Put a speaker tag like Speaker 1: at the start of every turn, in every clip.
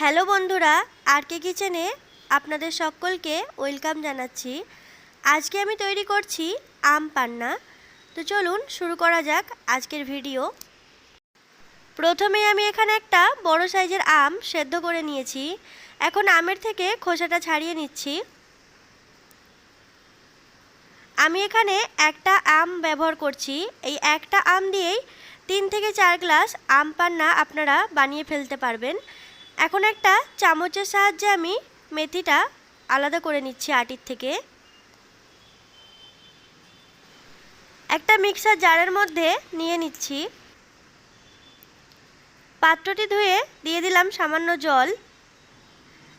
Speaker 1: Hello বন্ধুরা আর কে কিচেনে আপনাদের সকলকে ওয়েলকাম জানাচ্ছি। আজকে আমি তৈরি করছি আম পান্না। তো চলুন শুরু করা যাক আজকের ভিডিও। প্রথমে আমি এখানে একটা বড় সাইজের আম সেদ্ধ করে নিয়েছি। এখন আমের থেকে খোসাটা ছাড়িয়ে নিচ্ছি। আমি এখানে একটা আম ব্যবহার করছি। এই একটা আম দিয়েই তিন থেকে চার গ্লাস আম পান্না আপনারা বানিয়ে ফেলতে পারবেন। এখন একটা চামচের সাহায্যে আমি মেথিটা আলাদা করে নিচ্ছি আটির থেকে। একটা মিক্সার জারের মধ্যে নিয়ে নিচ্ছি। পাত্রটি ধুয়ে দিয়ে দিলাম সামান্য জল।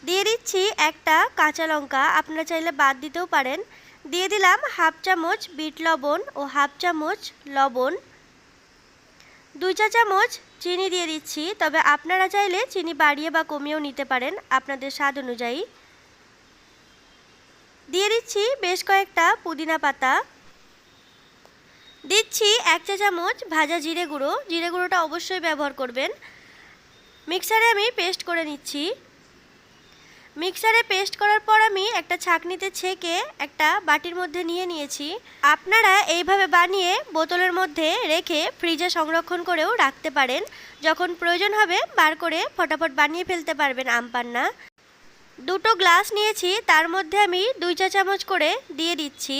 Speaker 1: দিয়ে দিচ্ছি একটা কাঁচা লঙ্কা, আপনারা চাইলে বাদ দিতেও পারেন। দিয়ে দিলাম হাফ চামচ বিট লবণ ও হাফ চামচ লবণ। দুই চা চামচ চিনি দিয়ে দিচ্ছি, তবে আপনারা চাইলে চিনি বাড়িয়ে বা কমিয়েও নিতে পারেন আপনাদের স্বাদ অনুযায়ী। দিয়ে দিচ্ছি বেশ কয়েকটা পুদিনা পাতা। দিচ্ছি এক চা চামচ ভাজা জিরে গুঁড়ো, জিরে গুঁড়োটা অবশ্যই ব্যবহার করবেন। মিক্সারে আমি পেস্ট করে নিচ্ছি। মিক্সারে পেস্ট করার পর আমি একটা ছাঁকনিতে ছেঁকে একটা বাটির মধ্যে নিয়ে নিয়েছি। আপনারা এইভাবে বানিয়ে বোতলের মধ্যে রেখে ফ্রিজে সংরক্ষণ করেও রাখতে পারেন। যখন প্রয়োজন হবে, বার করে ফটাফট বানিয়ে ফেলতে পারবেন আম পান্না। দুটো গ্লাস নিয়েছি, তার মধ্যে আমি দুই চা চামচ করে দিয়ে দিচ্ছি।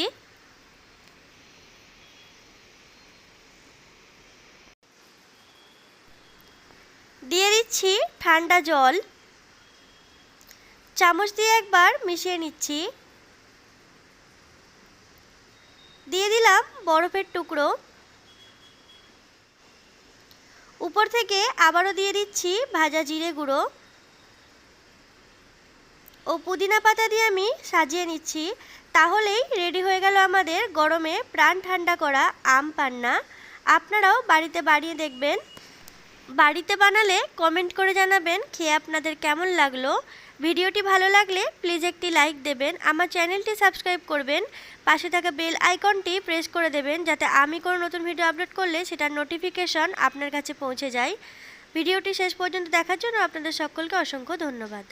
Speaker 1: দিয়ে দিচ্ছি ঠান্ডা জল। চামচ দিয়ে একবার মিশিয়ে নিচ্ছি। দিয়ে দিলাম বরফের টুকরো। উপর থেকে আবারও দিয়ে দিচ্ছি ভাজা জিরে গুঁড়ো। ও পুদিনা পাতা দিয়ে আমি সাজিয়ে নিচ্ছি। তাহলেই রেডি হয়ে গেল আমাদের গরমে প্রাণ ঠান্ডা করা আম পান্না। আপনারাও বাড়িতে বানিয়ে দেখবেন। বাড়িতে বানালে কমেন্ট করে জানাবেন, খেয়ে আপনাদের কেমন লাগল। ভিডিওটি ভালো লাগলে প্লিজ একটি লাইক দেবেন, আমার চ্যানেলটি সাবস্ক্রাইব করবেন, পাশে থাকা বেল আইকনটি প্রেস করে দেবেন যাতে আমি কোনো নতুন ভিডিও আপলোড করলে সেটার নোটিফিকেশন আপনার কাছে পৌঁছে যায়। ভিডিওটি শেষ পর্যন্ত দেখার জন্য আপনাদের সকলকে অসংখ্য ধন্যবাদ।